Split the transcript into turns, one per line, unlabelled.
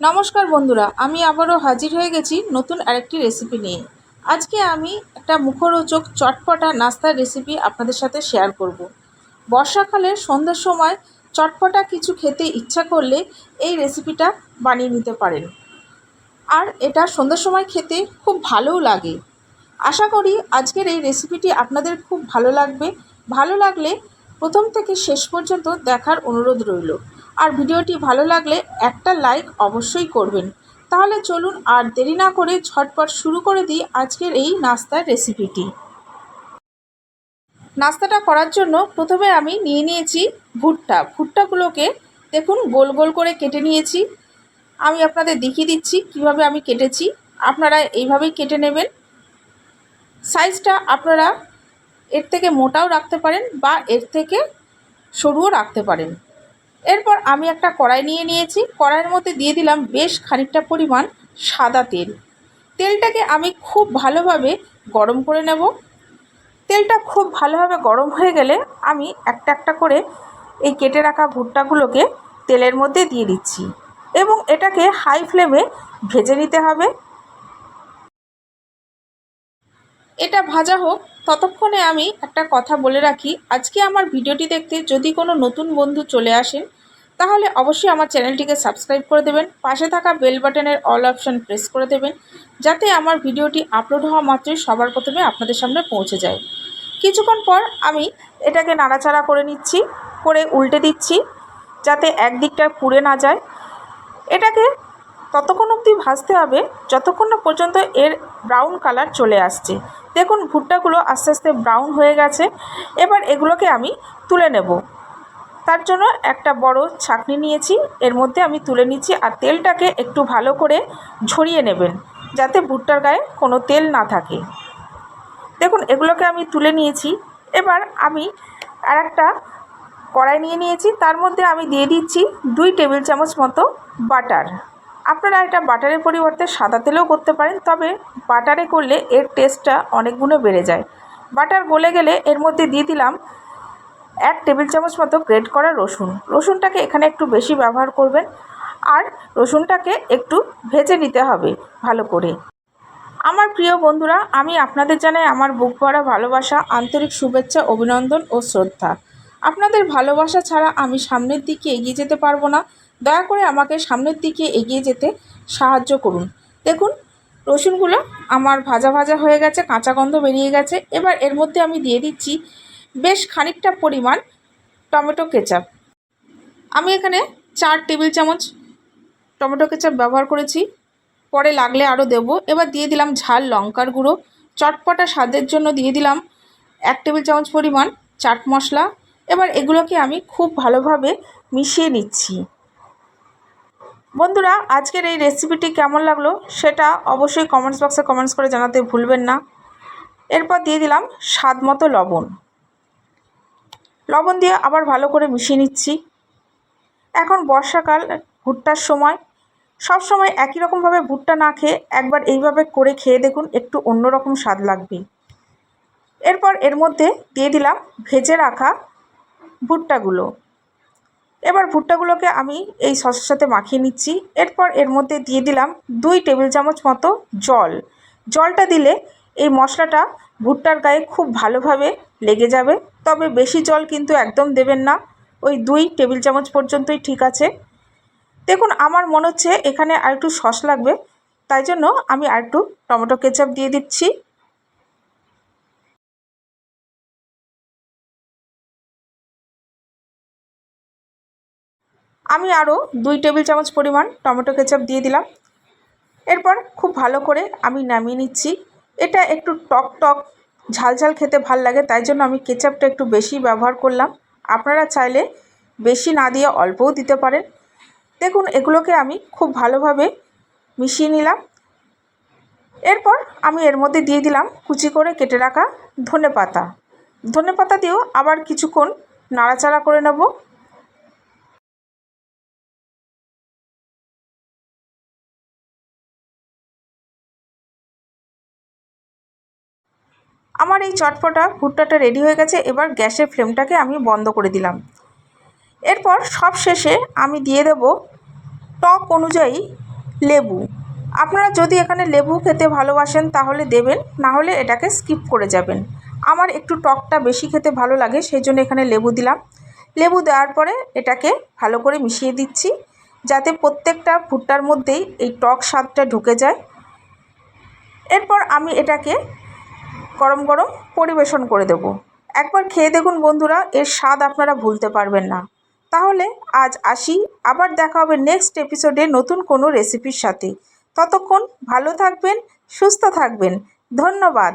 নমস্কার বন্ধুরা, আমি আবারও হাজির হয়ে গেছি নতুন আরেকটি রেসিপি নিয়ে। আজকে আমি একটা মুখরোচক চটপটা নাস্তার রেসিপি আপনাদের সাথে শেয়ার করব। বর্ষাকালে সন্ধ্যের সময় চটপটা কিছু খেতে ইচ্ছা করলে এই রেসিপিটা বানিয়ে নিতে পারেন। আর এটা সন্ধ্যের সময় খেতে খুব ভালোও লাগে। আশা করি আজকের এই রেসিপিটি আপনাদের খুব ভালো লাগবে। ভালো লাগলে প্রথম থেকে শেষ পর্যন্ত দেখার অনুরোধ রইল। আর ভিডিওটি ভালো লাগলে একটা লাইক অবশ্যই করবেন। তাহলে চলুন আর দেরি না করে ঝটপট শুরু করে দিই আজকের এই নাস্তার রেসিপিটি নাস্তাটা করার জন্য প্রথমে আমি নিয়ে নিয়েছি ভুট্টা। ভুট্টাগুলোকে দেখুন গোল গোল করে কেটে নিয়েছি। আমি আপনাদের দেখিয়ে দিচ্ছি কীভাবে আমি কেটেছি। আপনারা এইভাবেই কেটে নেবেন। সাইজটা আপনারা এর থেকে মোটাও রাখতে পারেন বা এর থেকে সরুও রাখতে পারেন। এরপর আমি একটা কড়াই নিয়ে নিয়েছি। কড়াইয়ের মধ্যে দিয়ে দিলাম বেশ খানিকটা পরিমাণ সাদা তেল। তেলটাকে আমি খুব ভালোভাবে গরম করে নেব। তেলটা খুব ভালোভাবে গরম হয়ে গেলে আমি একটা একটা করে এই কেটে রাখা ভুট্টাগুলোকে তেলের মধ্যে দিয়ে দিচ্ছি। এবং এটাকে হাই ফ্লেমে ভেজে নিতে হবে। এটা ভাজা হোক, ততক্ষণে আমি একটা কথা বলে রাখি। আজকে আমার ভিডিওটি দেখতে যদি কোনো নতুন বন্ধু চলে আসেন তাহলে অবশ্যই আমার চ্যানেলটিকে সাবস্ক্রাইব করে দেবেন, পাশে থাকা বেল বাটনের অল অপশন প্রেস করে দেবেন, যাতে আমার ভিডিওটি আপলোড হওয়া মাত্রই সবার প্রথমে আপনাদের সামনে পৌঁছে যায়। কিছুক্ষণ পর আমি এটাকে নাড়াচাড়া করে নিচ্ছি, করে উল্টে দিচ্ছি, যাতে একদিকটা পুড়ে না যায়। এটাকে ততক্ষণ অবধি ভাজতে হবে, যতক্ষণ না পর্যন্ত এর ব্রাউন কালার চলে আসছে। দেখুন, ভুট্টাগুলো আস্তে আস্তে ব্রাউন হয়ে গেছে। এবার এগুলোকে আমি তুলে নেব। তার জন্য একটা বড় ছাকনি নিয়েছি। এর মধ্যে আমি তুলে নিচ্ছি আর তেলটাকে একটু ভালো করে ঝরিয়ে নেবেন, যাতে ভুট্টার গায়ে কোনো তেল না থাকে। দেখুন, এগুলোকে আমি তুলে নিয়েছি। এবার আমি আর একটা কড়াই নিয়ে নিয়েছি। তার মধ্যে আমি দিয়ে দিচ্ছি দুই টেবিল চামচ মতো বাটার। আপনারা এটা বাটারের পরিবর্তে সাদা তেলেও করতে পারেন, তবে বাটারে করলে এর টেস্টটা অনেক গুণে বেড়ে যায়। বাটার গলে গেলে এর মধ্যে দিয়ে দিলাম এক টেবিল চামচ মতো গ্রেড করা রসুন। রসুনটাকে এখানে একটু বেশি ব্যবহার করবেন, আর রসুনটাকে একটু ভেজে নিতে হবে ভালো করে। আমার প্রিয় বন্ধুরা, আমি আপনাদের জানাই আমার বুক ভরা ভালোবাসা, আন্তরিক শুভেচ্ছা, অভিনন্দন ও শ্রদ্ধা। আপনাদের ভালোবাসা ছাড়া আমি সামনের দিকে এগিয়ে যেতে পারব না। দয়া করে আমাকে সামনের দিকে এগিয়ে যেতে সাহায্য করুন। দেখুন, রসুনগুলো আমার ভাজা ভাজা হয়ে গেছে, কাঁচা গন্ধ বেরিয়ে গেছে। এবার এর মধ্যে আমি দিয়ে দিচ্ছি বেশ খানিকটা পরিমাণ টমেটো কেচাপ। আমি এখানে চার টেবিল চামচ টমেটো কেচাপ ব্যবহার করেছি। পরে লাগলে আরও দেবো। এবার দিয়ে দিলাম ঝাল লঙ্কার গুঁড়ো। চটপটা স্বাদের জন্য দিয়ে দিলাম এক টেবিল চামচ পরিমাণ চাট মশলা। এবার এগুলোকে আমি খুব ভালোভাবে মিশিয়ে নিচ্ছি। বন্ধুরা, আজকের এই রেসিপিটি কেমন লাগল সেটা অবশ্যই কমেন্টস বক্সে কমেন্টস করে জানাতে ভুলবেন না। এরপর দিয়ে দিলাম স্বাদ মতো লবণ। লবণ দিয়ে আবার ভালো করে মিশিয়ে নিচ্ছি। এখন বর্ষাকাল, ভুট্টার সময়। সব সময় একই রকমভাবে ভুট্টা না খেয়ে একবার এইভাবে করে খেয়ে দেখুন, একটু অন্যরকম স্বাদ লাগবে। এরপর এর মধ্যে দিয়ে দিলাম ভেজে রাখা ভুট্টাগুলো। এবার ভুট্টাগুলোকে আমি এই সসের সাথে মাখিয়ে নিচ্ছি। এরপর এর মধ্যে দিয়ে দিলাম দুই টেবিল চামচ মতো জল। জলটা দিলে এই মশলাটা ভুট্টার গায়ে খুব ভালোভাবে লেগে যাবে। তবে বেশি জল কিন্তু একদম দেবেন না। ওই দুই টেবিল চামচ পর্যন্তই ঠিক আছে। দেখুন, আমার মনে হচ্ছে এখানে আর একটু সস লাগবে। তাই জন্য আমি আর একটু টমেটো কেচাপ দিয়ে দিচ্ছি। আমি আরও দুই টেবিল চামচ পরিমাণ টমেটো কেচাপ দিয়ে দিলাম। এরপর খুব ভালো করে আমি নামিয়ে নিচ্ছি। এটা একটু টক টক, ঝাল ঝাল খেতে ভালো লাগে, তাই জন্য আমি কেচাপটা একটু বেশি ব্যবহার করলাম। আপনারা চাইলে বেশি না দিয়ে অল্পও দিতে পারেন। দেখুন, এগুলোকে আমি খুব ভালোভাবে মিশিয়ে নিলাম। এরপর আমি এর মধ্যে দিয়ে দিলাম কুচি করে কেটে রাখা ধনে পাতা ধনে পাতা দিয়েও আবার কিছুক্ষণ নাড়াচাড়া করে নেব। আমার এই চটপটা ভুট্টাটা রেডি হয়ে গেছে, এবার গ্যাসের ফ্লেমটাকে আমি বন্ধ করে দিলাম। এরপর সব শেষে আমি দিয়ে দেব টক অনুযায়ী লেবু। আপনারা যদি এখানে লেবু খেতে ভালোবাসেন তাহলে দেবেন, না হলে এটাকে স্কিপ করে যাবেন। আমার একটু টকটা বেশি খেতে ভালো লাগে, সেই জন্য এখানে লেবু দিলাম। লেবু দেওয়ার পরে এটাকে ভালো করে মিশিয়ে দিচ্ছি, যাতে প্রত্যেকটা ভুট্টার মধ্যেই এই টক স্বাদটা ঢুকে যায়। এরপর আমি এটাকে গরম গরম পরিবেশন করে দেব। একবার খেয়ে দেখুন বন্ধুরা, এর স্বাদ আপনারা ভুলতে পারবেন না। তাহলে আজ আসি, আবার দেখা হবে নেক্সট এপিসোডে নতুন কোনো রেসিপির সাথে। ততক্ষণ ভালো থাকবেন, সুস্থ থাকবেন। ধন্যবাদ।